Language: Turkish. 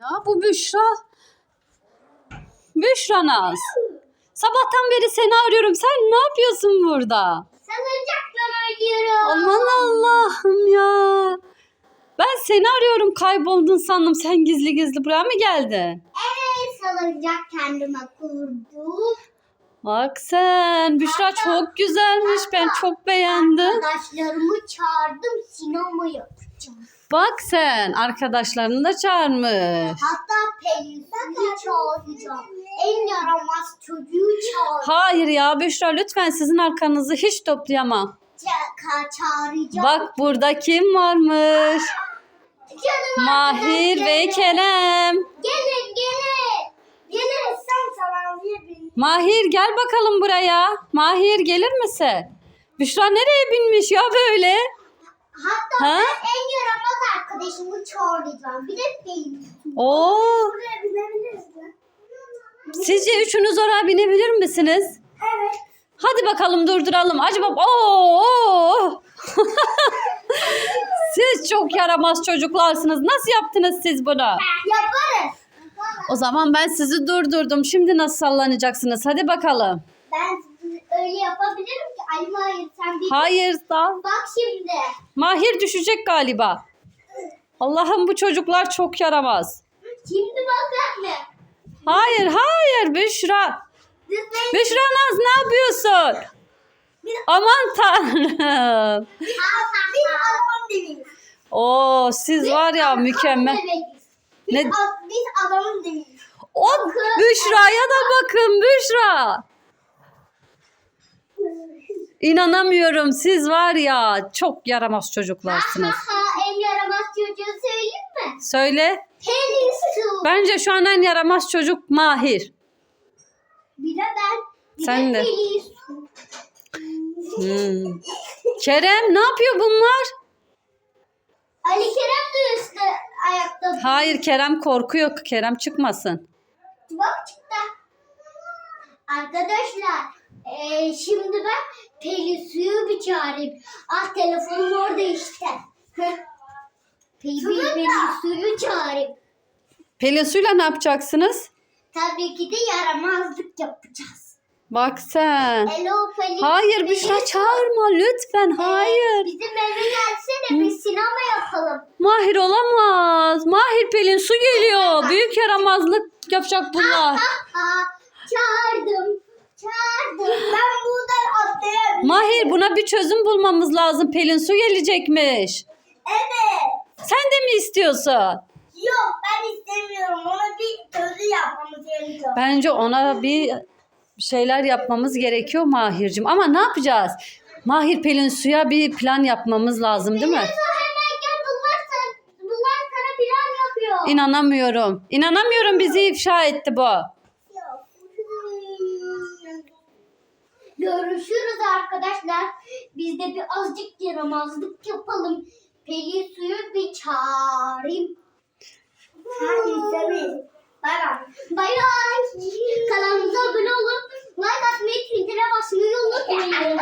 Ya bu Büşra. Büşra Naz. Sabahtan beri seni arıyorum. Sen ne yapıyorsun burada? Salıncakla oynuyorum. Aman Allah'ım ya. Ben seni arıyorum kayboldun sandım. Sen gizli gizli buraya mı geldin? Evet salıncak kendime kurdum. Bak sen. Büşra çok güzelmiş. Ben çok beğendim. Arkadaşlarımı çağırdım sinema yapacağım. Bak sen. Arkadaşlarını da çağırmış. Hatta Pelin'i çağıracağım. En yaramaz çocuğu çağıracağım. Hayır ya Büşra lütfen sizin arkanızı hiç toplayamam. Ça- çağıracağım. Bak burada kim varmış? Canım Mahir ve arkadaşlarım. Kerem. Gelin gelin. Gelin sen salamlayabilir miyim? Mahir gel bakalım buraya. Mahir gelir misin? Büşra nereye binmiş ya böyle? Hatta Ha? ben en arkadaşımı çağıracağım. Bir de Pelin. Oo, Buraya binebiliriz mi? sizce üçünüz oraya binebilir misiniz? Evet. Hadi bakalım durduralım. Acaba oo, oo. Siz çok yaramaz çocuklarsınız. Nasıl yaptınız siz bunu? Yaparız. O zaman ben sizi durdurdum. Şimdi nasıl sallanacaksınız? Hadi bakalım. Ben öyle yapabilirim ki Ali Mahir sen bir Hayır da. bak şimdi. Mahir düşecek galiba. Allah'ım bu çocuklar çok yaramaz. Şimdi bak anne. Hayır hayır Büşra. Biz Büşra Naz ne yapıyorsun? Aman tanrım. biz. Oo siz var ya mükemmel. Biz, Ne- biz adamın değiliz. O Büşra'ya da bakın Büşra. İnanamıyorum siz var ya çok yaramaz çocuklarsınız. Ha, en yaramaz çocuğu söyleyeyim mi? Söyle. Pelin. Bence şu an en yaramaz çocuk Mahir. Bir de ben. Bir Sen de. Pelin. Hmm. Kerem ne yapıyor bunlar? Ali Kerem de üstte ayakta. Hayır Kerem korkuyor. Kerem çıkmasın. Bak çıktı. Arkadaşlar eee, şimdi ben Pelin Su'yu bir çağırayım. Ah telefonum orada işte. Pelin, Pelin Su'yu çağırayım. Pelin Su'yla ne yapacaksınız? Tabii ki de yaramazlık yapacağız. Bak sen. Hello Pelin. Hayır Büşra çağırma lütfen. Ee, Hayır. Bizim eve gelsene bir sinema yapalım. Mahir olamaz. Mahir Pelin Su geliyor. Büyük yaramazlık yapacak bunlar. Aa, çağırdım. Çağırdım. Ben buradan atlayabilirim. Mahir buna bir çözüm bulmamız lazım. Pelin Su gelecekmiş. Evet. Sen de mi istiyorsun? Yok ben istemiyorum. Ona bir sözü yapmamız gerekiyor. Bence ona bir şeyler yapmamız gerekiyor Mahir'cim. Ama ne yapacağız? Mahir Pelin Su'ya bir plan yapmamız lazım değil mi? Hemen gel bunlar, sana, bunlar sana plan yapıyor. İnanamıyorum. İnanamıyorum bizi ifşa etti bu. Görüşürüz arkadaşlar. Biz de bir azıcık yaramazlık yapalım. Pelin suyu bir çağırayım. Hadi izlemeyiz. Bay bay. Bay bay. Kanalımıza abone olun. Like atmayı, Twitter'a basmayı unutmayın.